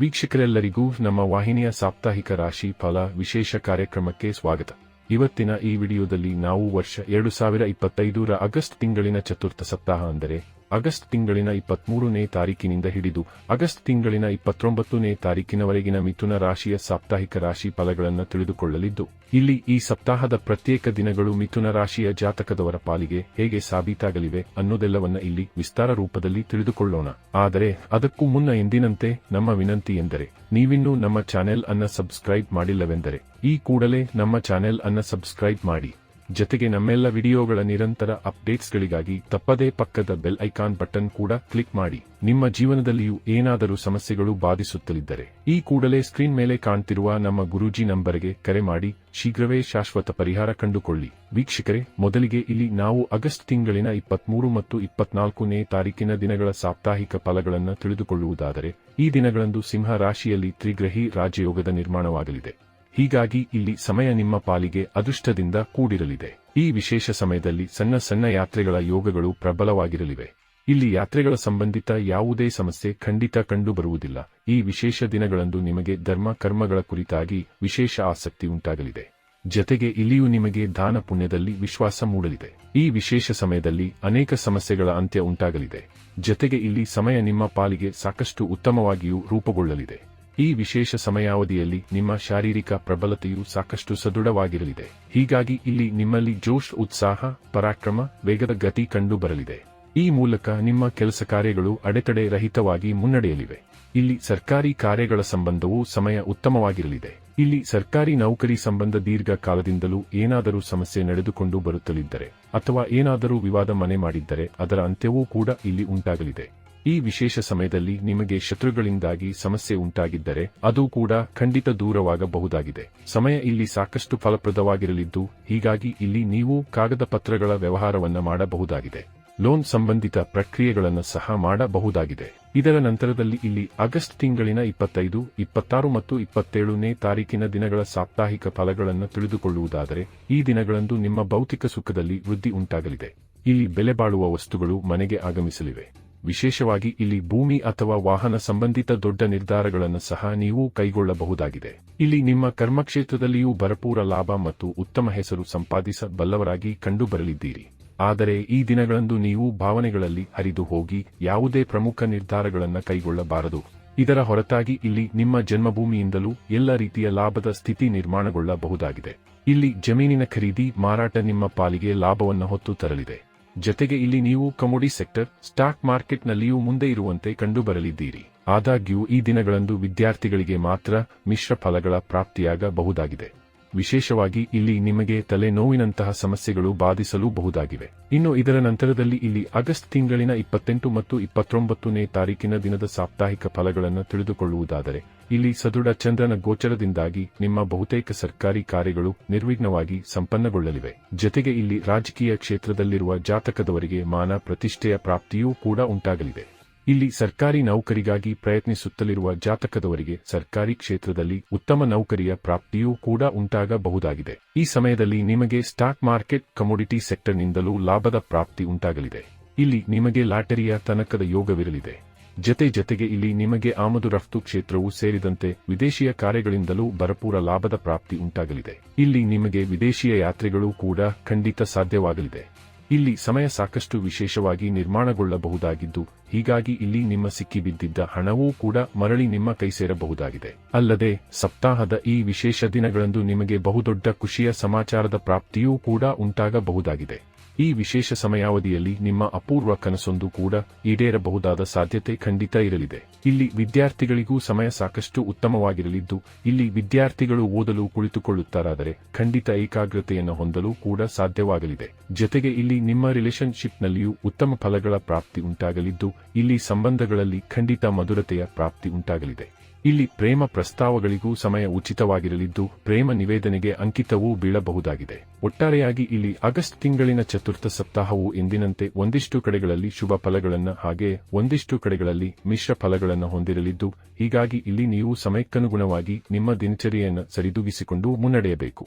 ವೀಕ್ಷಕರೆಲ್ಲರಿಗೂ ನಮ್ಮ ವಾಹಿನಿಯ ಸಾಪ್ತಾಹಿಕ ರಾಶಿ ಫಲ ವಿಶೇಷ ಕಾರ್ಯಕ್ರಮಕ್ಕೆ ಸ್ವಾಗತ. ಇವತ್ತಿನ ಈ ವಿಡಿಯೋದಲ್ಲಿ ನಾವು ವರ್ಷ ಎರಡು ಸಾವಿರ ಇಪ್ಪತ್ತೈದರ ಆಗಸ್ಟ್ ತಿಂಗಳಿನ ಚತುರ್ಥ ಸಪ್ತಾಹ ಅಂದರೆ ಆಗಸ್ಟ್ ತಿಂಗಳಿನ ಇಪ್ಪತ್ಮೂರನೇ ತಾರೀಕಿನಿಂದ ಹಿಡಿದು ಆಗಸ್ಟ್ ತಿಂಗಳಿನ ಇಪ್ಪತ್ತೊಂಬತ್ತನೇ ತಾರೀಕಿನವರೆಗಿನ ಮಿಥುನ ರಾಶಿಯ ಸಾಪ್ತಾಹಿಕ ರಾಶಿ ಫಲಗಳನ್ನು ತಿಳಿದುಕೊಳ್ಳಲಿದ್ದು, ಇಲ್ಲಿ ಈ ಸಪ್ತಾಹದ ಪ್ರತ್ಯೇಕ ದಿನಗಳು ಮಿಥುನ ರಾಶಿಯ ಜಾತಕದವರ ಪಾಲಿಗೆ ಹೇಗೆ ಸಾಬೀತಾಗಲಿವೆ ಅನ್ನೋದೆಲ್ಲವನ್ನ ಇಲ್ಲಿ ವಿಸ್ತಾರ ರೂಪದಲ್ಲಿ ತಿಳಿದುಕೊಳ್ಳೋಣ. ಆದರೆ ಅದಕ್ಕೂ ಮುನ್ನ ಎಂದಿನಂತೆ ನಮ್ಮ ವಿನಂತಿ ಎಂದರೆ, ನೀವಿನ್ನೂ ನಮ್ಮ ಚಾನೆಲ್ ಅನ್ನ ಸಬ್ಸ್ಕ್ರೈಬ್ ಮಾಡಿಲ್ಲವೆಂದರೆ, ಈ ಕೂಡಲೇ ನಮ್ಮ ಚಾನೆಲ್ ಅನ್ನ ಸಬ್ಸ್ಕ್ರೈಬ್ ಮಾಡಿ. ಜತೆಗೆ ನಮ್ಮೆಲ್ಲ ವಿಡಿಯೋಗಳ ನಿರಂತರ ಅಪ್ಡೇಟ್ಸ್ಗಳಿಗಾಗಿ ತಪ್ಪದೇ ಪಕ್ಕದ ಬೆಲ್ ಐಕಾನ್ ಬಟನ್ ಕೂಡ ಕ್ಲಿಕ್ ಮಾಡಿ. ನಿಮ್ಮ ಜೀವನದಲ್ಲಿಯೂ ಏನಾದರೂ ಸಮಸ್ಯೆಗಳು ಬಾಧಿಸುತ್ತಲಿದ್ದರೆ ಈ ಕೂಡಲೇ ಸ್ಕ್ರೀನ್ ಮೇಲೆ ಕಾಣ್ತಿರುವ ನಮ್ಮ ಗುರೂಜಿ ನಂಬರ್ಗೆ ಕರೆ ಮಾಡಿ. ಶೀಘ್ರವೇ ಶಾಶ್ವತ ಪರಿಹಾರ ಕಂಡುಕೊಳ್ಳಿ. ವೀಕ್ಷಕರೇ, ಮೊದಲಿಗೆ ಇಲ್ಲಿ ನಾವು ಆಗಸ್ಟ್ ತಿಂಗಳಿನ ಇಪ್ಪತ್ಮೂರು ಮತ್ತು ಇಪ್ಪತ್ನಾಲ್ಕನೇ ತಾರೀಕಿನ ದಿನಗಳ ಸಾಪ್ತಾಹಿಕ ಫಲಗಳನ್ನು ತಿಳಿದುಕೊಳ್ಳುವುದಾದರೆ, ಈ ದಿನಗಳಂದು ಸಿಂಹ ರಾಶಿಯಲ್ಲಿ ತ್ರಿಗ್ರಹಿ ರಾಜಯೋಗದ ನಿರ್ಮಾಣವಾಗಲಿದೆ. ಹೀಗಾಗಿ ಇಲ್ಲಿ ಸಮಯ ನಿಮ್ಮ ಪಾಲಿಗೆ ಅದೃಷ್ಟದಿಂದ ಕೂಡಿರಲಿದೆ. ಈ ವಿಶೇಷ ಸಮಯದಲ್ಲಿ ಸಣ್ಣ ಸಣ್ಣ ಯಾತ್ರೆಗಳ ಯೋಗಗಳು ಪ್ರಬಲವಾಗಿರಲಿವೆ. ಇಲ್ಲಿ ಯಾತ್ರೆಗಳ ಸಂಬಂಧಿತ ಯಾವುದೇ ಸಮಸ್ಯೆ ಖಂಡಿತ ಕಂಡುಬರುವುದಿಲ್ಲ. ಈ ವಿಶೇಷ ದಿನಗಳಂದು ನಿಮಗೆ ಧರ್ಮ ಕರ್ಮಗಳ ಕುರಿತಾಗಿ ವಿಶೇಷ ಆಸಕ್ತಿ ಉಂಟಾಗಲಿದೆ. ಜತೆಗೆ ಇಲ್ಲಿಯೂ ನಿಮಗೆ ದಾನ ಪುಣ್ಯದಲ್ಲಿ ವಿಶ್ವಾಸ ಮೂಡಲಿದೆ. ಈ ವಿಶೇಷ ಸಮಯದಲ್ಲಿ ಅನೇಕ ಸಮಸ್ಯೆಗಳ ಅಂತ್ಯ ಉಂಟಾಗಲಿದೆ. ಜತೆಗೆ ಇಲ್ಲಿ ಸಮಯ ನಿಮ್ಮ ಪಾಲಿಗೆ ಸಾಕಷ್ಟು ಉತ್ತಮವಾಗಿಯೂ ರೂಪುಗೊಳ್ಳಲಿದೆ. ಈ ವಿಶೇಷ ಸಮಯಾವಧಿಯಲ್ಲಿ ನಿಮ್ಮ ಶಾರೀರಿಕ ಪ್ರಬಲತೆಯು ಸಾಕಷ್ಟು ಸದೃಢವಾಗಿರಲಿದೆ. ಹೀಗಾಗಿ ಇಲ್ಲಿ ನಿಮ್ಮಲ್ಲಿ ಜೋಶ್ ಉತ್ಸಾಹ, ಪರಾಕ್ರಮ, ವೇಗದ ಗತಿ ಕಂಡು ಬರಲಿದೆ ಈ ಮೂಲಕ ನಿಮ್ಮ ಕೆಲಸ ಕಾರ್ಯಗಳು ಅಡೆತಡೆ ರಹಿತವಾಗಿ ಮುನ್ನಡೆಯಲಿವೆ. ಇಲ್ಲಿ ಸರ್ಕಾರಿ ಕಾರ್ಯಗಳ ಸಂಬಂಧವೂ ಸಮಯ ಉತ್ತಮವಾಗಿರಲಿದೆ. ಇಲ್ಲಿ ಸರ್ಕಾರಿ ನೌಕರಿ ಸಂಬಂಧ ದೀರ್ಘಕಾಲದಿಂದಲೂ ಏನಾದರೂ ಸಮಸ್ಯೆ ನಡೆದುಕೊಂಡು ಬರುತ್ತಲಿದ್ದರೆ ಅಥವಾ ಏನಾದರೂ ವಿವಾದ ಮನೆ ಮಾಡಿದ್ದರೆ ಅದರ ಅಂತ್ಯವೂ ಕೂಡ ಇಲ್ಲಿ ಉಂಟಾಗಲಿದೆ. ಈ ವಿಶೇಷ ಸಮಯದಲ್ಲಿ ನಿಮಗೆ ಶತ್ರುಗಳಿಂದಾಗಿ ಸಮಸ್ಯೆ ಉಂಟಾಗಿದ್ದರೆ ಅದು ಕೂಡ ಖಂಡಿತ ದೂರವಾಗಬಹುದಾಗಿದೆ. ಸಮಯ ಇಲ್ಲಿ ಸಾಕಷ್ಟು ಫಲಪ್ರದವಾಗಿರಲಿದ್ದು, ಹೀಗಾಗಿ ಇಲ್ಲಿ ನೀವು ಕಾಗದ ಪತ್ರಗಳ ವ್ಯವಹಾರವನ್ನು ಮಾಡಬಹುದಾಗಿದೆ. ಲೋನ್ ಸಂಬಂಧಿತ ಪ್ರಕ್ರಿಯೆಗಳನ್ನು ಸಹ ಮಾಡಬಹುದಾಗಿದೆ. ಇದರ ನಂತರದಲ್ಲಿ ಇಲ್ಲಿ ಆಗಸ್ಟ್ ತಿಂಗಳಿನ ಇಪ್ಪತ್ತೈದು, ಇಪ್ಪತ್ತಾರು ಮತ್ತು ಇಪ್ಪತ್ತೇಳನೇ ತಾರೀಕಿನ ದಿನಗಳ ಸಾಪ್ತಾಹಿಕ ಫಲಗಳನ್ನು ತಿಳಿದುಕೊಳ್ಳುವುದಾದರೆ, ಈ ದಿನಗಳಂದು ನಿಮ್ಮ ಭೌತಿಕ ಸುಖದಲ್ಲಿ ವೃದ್ಧಿ ಉಂಟಾಗಲಿದೆ. ಇಲ್ಲಿ ಬೆಲೆ ಬಾಳುವ ವಸ್ತುಗಳು ಮನೆಗೆ ಆಗಮಿಸಲಿವೆ. ವಿಶೇಷವಾಗಿ ಇಲ್ಲಿ ಭೂಮಿ ಅಥವಾ ವಾಹನ ಸಂಬಂಧಿತ ದೊಡ್ಡ ನಿರ್ಧಾರಗಳನ್ನು ಸಹ ನೀವು ಕೈಗೊಳ್ಳಬಹುದಾಗಿದೆ. ಇಲ್ಲಿ ನಿಮ್ಮ ಕರ್ಮಕ್ಷೇತ್ರದಲ್ಲಿಯೂ ಭರಪೂರ ಲಾಭ ಮತ್ತು ಉತ್ತಮ ಹೆಸರು ಸಂಪಾದಿಸಬಲ್ಲವರಾಗಿ ಕಂಡುಬರಲಿದ್ದೀರಿ. ಆದರೆ ಈ ದಿನಗಳಂದು ನೀವು ಭಾವನೆಗಳಲ್ಲಿ ಹರಿದು ಹೋಗಿ ಯಾವುದೇ ಪ್ರಮುಖ ನಿರ್ಧಾರಗಳನ್ನು ಕೈಗೊಳ್ಳಬಾರದು. ಇದರ ಹೊರತಾಗಿ ಇಲ್ಲಿ ನಿಮ್ಮ ಜನ್ಮಭೂಮಿಯಿಂದಲೂ ಎಲ್ಲ ರೀತಿಯ ಲಾಭದ ಸ್ಥಿತಿ ನಿರ್ಮಾಣಗೊಳ್ಳಬಹುದಾಗಿದೆ. ಇಲ್ಲಿ ಜಮೀನಿನ ಖರೀದಿ ಮಾರಾಟ ನಿಮ್ಮ ಪಾಲಿಗೆ ಲಾಭವನ್ನು ಹೊತ್ತು ತರಲಿದೆ. ಜತೆಗೆ ಇಲ್ಲಿ ನೀವು ಕಮೋಡಿ ಸೆಕ್ಟರ್ ಸ್ಟಾಕ್ ಮಾರ್ಕೆಟ್ನಲ್ಲಿಯೂ ಮುಂದೆ ಇರುವಂತೆ ಕಂಡುಬರಲಿದ್ದೀರಿ. ಆದಾಗ್ಯೂ ಈ ದಿನಗಳಂದು ವಿದ್ಯಾರ್ಥಿಗಳಿಗೆ ಮಾತ್ರ ಮಿಶ್ರ ಫಲಗಳ ಪ್ರಾಪ್ತಿಯಾಗಬಹುದಾಗಿದೆ. ವಿಶೇಷವಾಗಿ ಇಲ್ಲಿ ನಿಮಗೆ ತಲೆನೋವಿನಂತಹ ಸಮಸ್ಯೆಗಳು ಬಾಧಿಸಲು ಬಹುದಾಗಿವೆ ಇನ್ನು ಇದರ ನಂತರದಲ್ಲಿ ಇಲ್ಲಿ ಆಗಸ್ಟ್ ತಿಂಗಳಿನ ಇಪ್ಪತ್ತೆಂಟು ಮತ್ತು ಇಪ್ಪತ್ತೊಂಬತ್ತನೇ ತಾರೀಕಿನ ದಿನದ ಸಾಪ್ತಾಹಿಕ ಫಲಗಳನ್ನು ತಿಳಿದುಕೊಳ್ಳುವುದಾದರೆ, ಇಲ್ಲಿ ಸದೃಢ ಚಂದ್ರನ ಗೋಚರದಿಂದಾಗಿ ನಿಮ್ಮ ಬಹುತೇಕ ಸರ್ಕಾರಿ ಕಾರ್ಯಗಳು ನಿರ್ವಿಘ್ನವಾಗಿ ಸಂಪನ್ನಗೊಳ್ಳಲಿವೆ. ಜತೆಗೆ ಇಲ್ಲಿ ರಾಜಕೀಯ ಕ್ಷೇತ್ರದಲ್ಲಿರುವ ಜಾತಕದವರಿಗೆ ಮಾನ ಪ್ರತಿಷ್ಠೆಯ ಪ್ರಾಪ್ತಿಯೂ ಕೂಡ ಉಂಟಾಗಲಿದೆ. ಇಲ್ಲಿ ಸರ್ಕಾರಿ ನೌಕರಿಗಾಗಿ ಪ್ರಯತ್ನಿಸುತ್ತಲಿರುವ ಜಾತಕದವರಿಗೆ ಸರ್ಕಾರಿ ಕ್ಷೇತ್ರದಲ್ಲಿ ಉತ್ತಮ ನೌಕರಿಯ ಪ್ರಾಪ್ತಿಯೂ ಕೂಡ ಉಂಟಾಗಬಹುದಾಗಿದೆ. ಈ ಸಮಯದಲ್ಲಿ ನಿಮಗೆ ಸ್ಟಾಕ್ ಮಾರ್ಕೆಟ್ ಕಮೋಡಿಟಿ ಸೆಕ್ಟರ್ನಿಂದಲೂ ಲಾಭದ ಪ್ರಾಪ್ತಿ ಉಂಟಾಗಲಿದೆ. ಇಲ್ಲಿ ನಿಮಗೆ ಲಾಟರಿಯ ತನಕದ ಯೋಗವಿರಲಿದೆ. ಜತೆ ಜತೆಗೆ ಇಲ್ಲಿ ನಿಮಗೆ ಆಮದು ರಫ್ತು ಕ್ಷೇತ್ರವೂ ಸೇರಿದಂತೆ ವಿದೇಶಿಯ ಕಾರ್ಯಗಳಿಂದಲೂ ಭರಪೂರ ಲಾಭದ ಪ್ರಾಪ್ತಿ ಉಂಟಾಗಲಿದೆ. ಇಲ್ಲಿ ನಿಮಗೆ ವಿದೇಶಿಯ ಯಾತ್ರೆಗಳು ಕೂಡ ಖಂಡಿತ ಸಾಧ್ಯವಾಗಲಿದೆ. ಇಲ್ಲಿ ಸಮಯ ಸಾಕಷ್ಟು ವಿಶೇಷವಾಗಿ ನಿರ್ಮಾಣಗೊಳ್ಳಬಹುದಾಗಿದ್ದು, ಹೀಗಾಗಿ ಇಲ್ಲಿ ನಿಮ್ಮ ಸಿಕ್ಕಿಬಿದ್ದಿದ್ದ ಹಣವೂ ಕೂಡ ಮರಳಿ ನಿಮ್ಮ ಕೈ ಸೇರಬಹುದಾಗಿದೆ. ಅಲ್ಲದೆ, ಸಪ್ತಾಹದ ಈ ವಿಶೇಷ ದಿನಗಳಂದು ನಿಮಗೆ ಬಹುದೊಡ್ಡ ಖುಷಿಯ ಸಮಾಚಾರದ ಪ್ರಾಪ್ತಿಯೂ ಕೂಡ ಉಂಟಾಗಬಹುದಾಗಿದೆ. ಈ ವಿಶೇಷ ಸಮಯಾವಧಿಯಲ್ಲಿ ನಿಮ್ಮ ಅಪೂರ್ವ ಕನಸೊಂದು ಕೂಡ ಈಡೇರಬಹುದಾದ ಸಾಧ್ಯತೆ ಖಂಡಿತ ಇರಲಿದೆ. ಇಲ್ಲಿ ವಿದ್ಯಾರ್ಥಿಗಳಿಗೂ ಸಮಯ ಸಾಕಷ್ಟು ಉತ್ತಮವಾಗಿರಲಿದ್ದು, ಇಲ್ಲಿ ವಿದ್ಯಾರ್ಥಿಗಳು ಓದಲು ಕುಳಿತುಕೊಳ್ಳುತ್ತಾರಾದರೆ ಖಂಡಿತ ಏಕಾಗ್ರತೆಯನ್ನು ಹೊಂದಲು ಕೂಡ ಸಾಧ್ಯವಾಗಲಿದೆ. ಜೊತೆಗೆ ಇಲ್ಲಿ ನಿಮ್ಮ ರಿಲೇಶನ್ಶಿಪ್ನಲ್ಲಿಯೂ ಉತ್ತಮ ಫಲಗಳ ಪ್ರಾಪ್ತಿ ಉಂಟಾಗಲಿದ್ದು, ಇಲ್ಲಿ ಸಂಬಂಧಗಳಲ್ಲಿ ಖಂಡಿತ ಮಧುರತೆಯ ಪ್ರಾಪ್ತಿ ಉಂಟಾಗಲಿದೆ. ಇಲ್ಲಿ ಪ್ರೇಮ ಪ್ರಸ್ತಾವಗಳಿಗೂ ಸಮಯ ಉಚಿತವಾಗಿರಲಿದ್ದು, ಪ್ರೇಮ ನಿವೇದನೆಗೆ ಅಂಕಿತವೂ ಬೀಳಬಹುದಾಗಿದೆ. ಒಟ್ಟಾರೆಯಾಗಿ ಇಲ್ಲಿ ಆಗಸ್ಟ್ ತಿಂಗಳಿನ ಚತುರ್ಥ ಸಪ್ತಾಹವು ಎಂದಿನಂತೆ ಒಂದಿಷ್ಟು ಕಡೆಗಳಲ್ಲಿ ಶುಭ ಫಲಗಳನ್ನು ಹಾಗೆ ಒಂದಿಷ್ಟು ಕಡೆಗಳಲ್ಲಿ ಮಿಶ್ರ ಫಲಗಳನ್ನು ಹೊಂದಿರಲಿದ್ದು, ಹೀಗಾಗಿ ಇಲ್ಲಿ ನೀವು ಸಮಯಕ್ಕನುಗುಣವಾಗಿ ನಿಮ್ಮ ದಿನಚರಿಯನ್ನು ಸರಿದೂಗಿಸಿಕೊಂಡು ಮುನ್ನಡೆಯಬೇಕು.